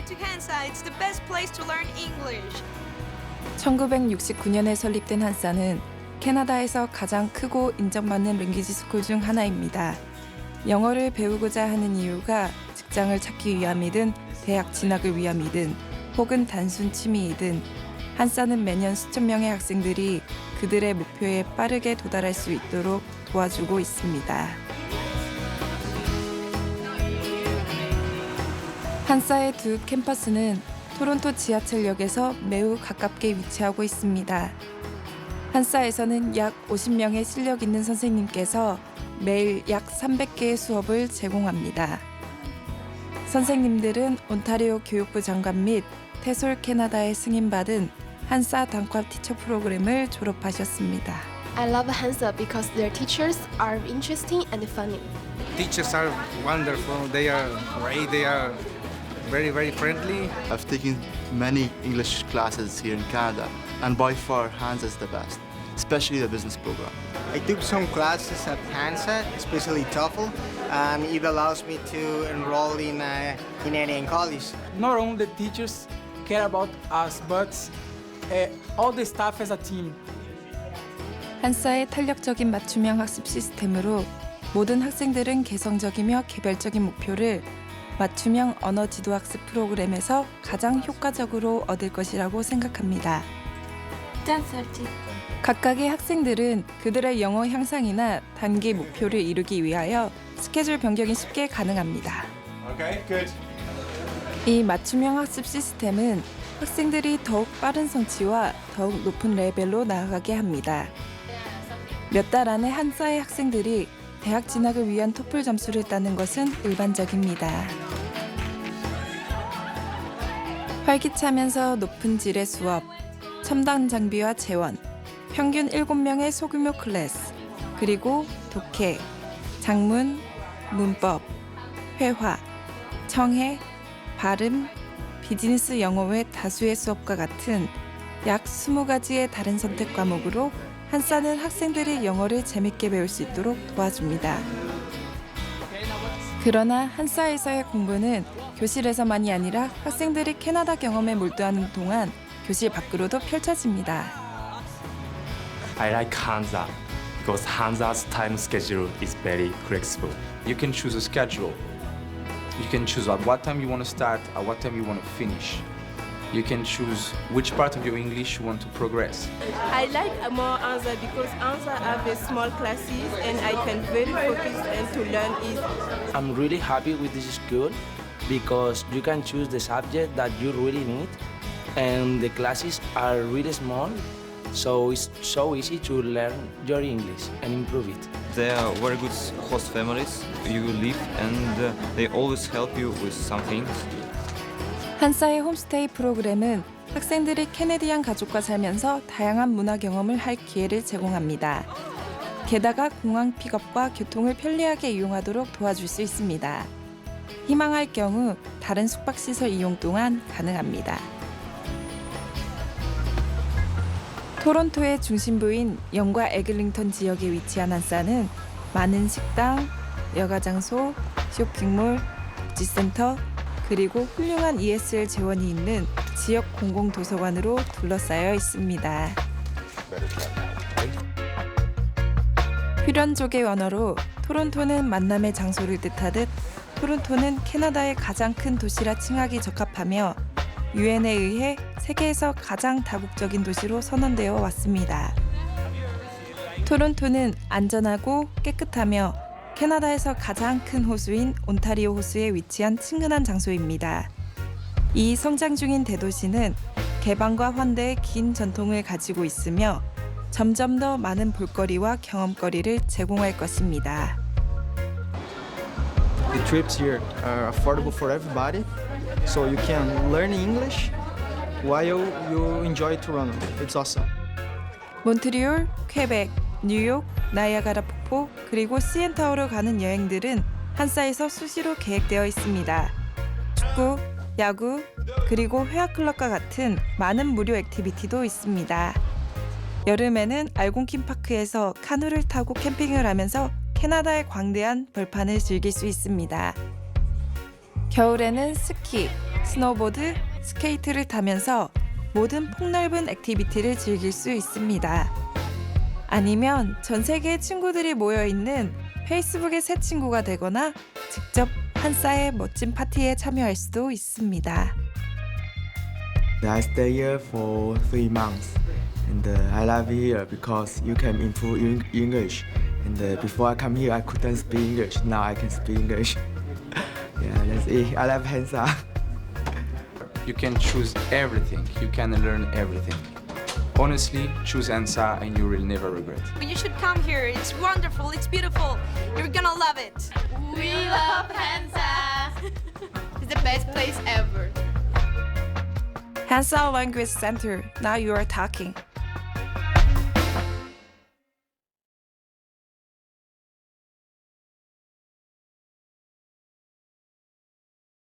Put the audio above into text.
here to Hansa. It's the best place to learn English. 1969년에 설립된 한사는 캐나다에서 가장 크고 인정받는 랭귀지 스쿨 중 하나입니다. 영어를 배우고자 하는 이유가 직장을 찾기 위함이든 대학 진학을 위함이든 혹은 단순 취미이든 한사는 매년 수천 명의 학생들이 그들의 목표에 빠르게 도달할 수 있도록 도와주고 있습니다. 한사의 두 캠퍼스는 토론토 지하철역에서 매우 가깝게 위치하고 있습니다. 한사에서는 약 50명의 실력 있는 선생님께서 매일 약 300개의 수업을 제공합니다. 선생님들은 온타리오 교육부 장관 및 테솔 캐나다에 승인받은 한사 단과 티처 프로그램을 졸업하셨습니다. I love Hansa because their teachers are interesting and funny. teachers are wonderful. They are great. They are very, very friendly. I've taken many English classes here in Canada, and by far, Hans is the best, especially the business program. I took some classes at Hansa, especially TOEFL. Um, it allows me to enroll in a Canadian college. not only the teachers care about us, but uh, all the staff as a team. 한사의 탄력적인 맞춤형 학습 시스템으로 모든 학생들은 개성적이며 개별적인 목표를 맞춤형 언어 지도 학습 프로그램에서 가장 효과적으로 얻을 것이라고 생각합니다. 각각의 학생들은 그들의 영어 향상이나 단기 목표를 이루기 위하여 스케줄 변경이 쉽게 가능합니다. 이 맞춤형 학습 시스템은 학생들이 더욱 빠른 성취와 더욱 높은 레벨로 나아가게 합니다. 몇 달 안에 한 사의 학생들이 대학 진학을 위한 토플 점수를 따는 것은 일반적입니다. 활기차면서 높은 질의 수업, 첨단 장비와 재원, 평균 7명의 소규모 클래스, 그리고 독해, 작문, 문법, 회화, 청해, 발음, 비즈니스 영어 외 다수의 수업과 같은 약 20가지의 다른 선택 과목으로 한사는 학생들이 영어를 재밌게 배울 수 있도록 도와줍니다. 그러나 한사에서의 공부는 교실에서만이 아니라 학생들이 캐나다 경험에 몰두하는 동안 교실 밖으로도 펼쳐집니다. I like Hansa because Hansa's time schedule is very flexible. You can choose a schedule. You can choose at what time you want to start, at what time you want to finish. You can choose which part of your English you want to progress. I like more Anza because Anza have a small classes and I can very focus and to learn easy. I'm really happy with this school because you can choose the subject that you really need and the classes are really small so it's so easy to learn your English and improve it. They are very good host families. You live and uh, they always help you with some things. 한사의 홈스테이 프로그램은 학생들이 캐네디안 가족과 살면서 다양한 문화 경험을 할 기회를 제공합니다. 게다가 공항 픽업과 교통을 편리하게 이용하도록 도와줄 수 있습니다. 희망할 경우 다른 숙박시설 이용 또한 가능합니다. 토론토의 중심부인 영과 에글링턴 지역에 위치한 한사는 많은 식당, 여가 장소, 쇼핑몰, 복지센터, 그리고 훌륭한 ESL 재원이 있는 지역 공공 도서관으로 둘러싸여 있습니다. 휘련족의 언어로 토론토는 만남의 장소를 뜻하듯 토론토는 캐나다의 가장 큰 도시라 칭하기 적합하며 유엔에 의해 세계에서 가장 다국적인 도시로 선언되어 왔습니다. 토론토는 안전하고 깨끗하며 캐나다에서 가장 큰 호수인 온타리오 호수에 위치한 친근한 장소입니다. 이 성장 중인 대도시는 개방과 환대의 긴 전통을 가지고 있으며 점점 더 많은 볼거리와 경험거리를 제공할 것입니다. The trips here are affordable for everybody, so you can learn English while you enjoy Toronto. It's awesome. 몬트리올, 퀘벡, 뉴욕, 나이아가라 폭포 그리고 시엔타워로 가는 여행들은 한사에서 수시로 계획되어 있습니다. 축구, 야구, 그리고 회화 클럽과 같은 많은 무료 액티비티도 있습니다. 여름에는 알곤킨 파크에서 카누를 타고 캠핑을 하면서 캐나다의 광대한 벌판을 즐길 수 있습니다. 겨울에는 스키, 스노보드, 스케이트를 타면서 모든 폭넓은 액티비티를 즐길 수 있습니다. 아니면 전 세계 친구들이 모여 있는 페이스북의 새 친구가 되거나 직접 한싸의 멋진 파티에 참여할 수도 있습니다. I stay here for three months, and uh, I love here because you can improve Eng- English. And uh, before I come here, I couldn't speak English. Now I can speak English. yeah, that's it. I love Hansa. You can choose everything. You can learn everything. Honestly, choose ANSA and you will never regret. You should come here. It's wonderful. It's beautiful. You're gonna love it. We love Hansa. it's the best place ever. Hansa Language Center. Now you are talking.